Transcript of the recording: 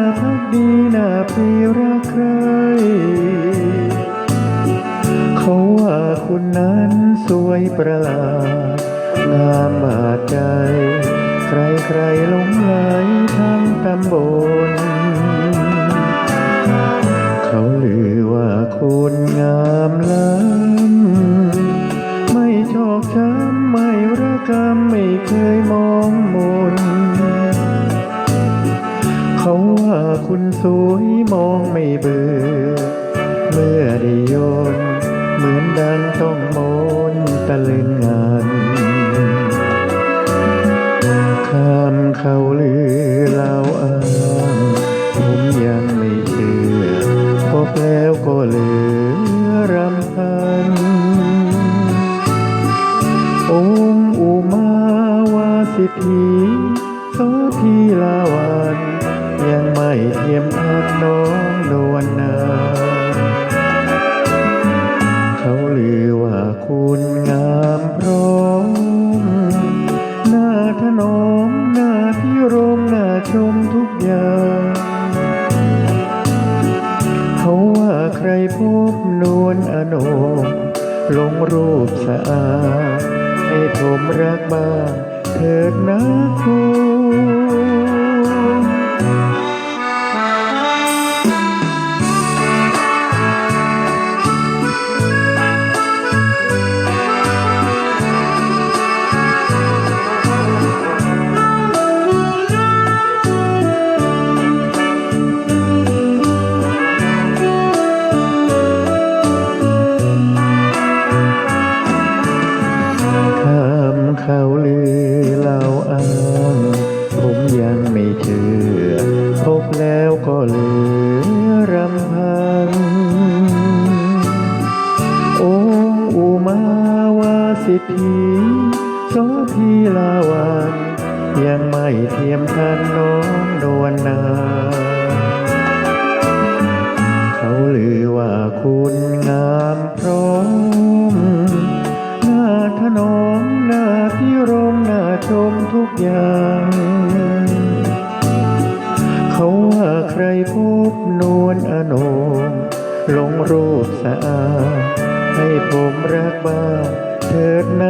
าพักดีน่าปีรักใคร เขาว่าคุณนั้นสวยประหลาดงามบาดใจ ใครใครหลงไหลทั้งตำบล เขาลือว่าคุณงามล้ำไม่ชอกช้ำไม่ระกำไม่เคยมองมน เขาว่าคุณสวยมองไม่เบื่อ เมื่อได้โยน เหมือนดังต้องมนตะลึงงานคำเขาลือเล่าอ้างผมยังไม่เชื่อพบแล้วก็เหลือรำพันองค์อุมาวาสิท เทียมทัดน้องนวลนา เขาลือว่าคุณงามพร้อมหน้าถนอมหน้าที่รงหน้าชมทุกอย่าง เขาว่าใครพบนวลอนงลงรูปสะอาดให้ผมรักบ้างเถิดนะคุณ ก็เหลือรำพันองค์อุมาวาสิทธีโสพีลาวันยังไม่เทียมทันน้องนวลนาเขาลือว่าคุณงามพร้อมหน้าถนอมหน้าที่รมหน้าชมทุกอย่าง รพบนวลอนมลงรูปสะอาดให้ผมรักบ้างเถิดนะ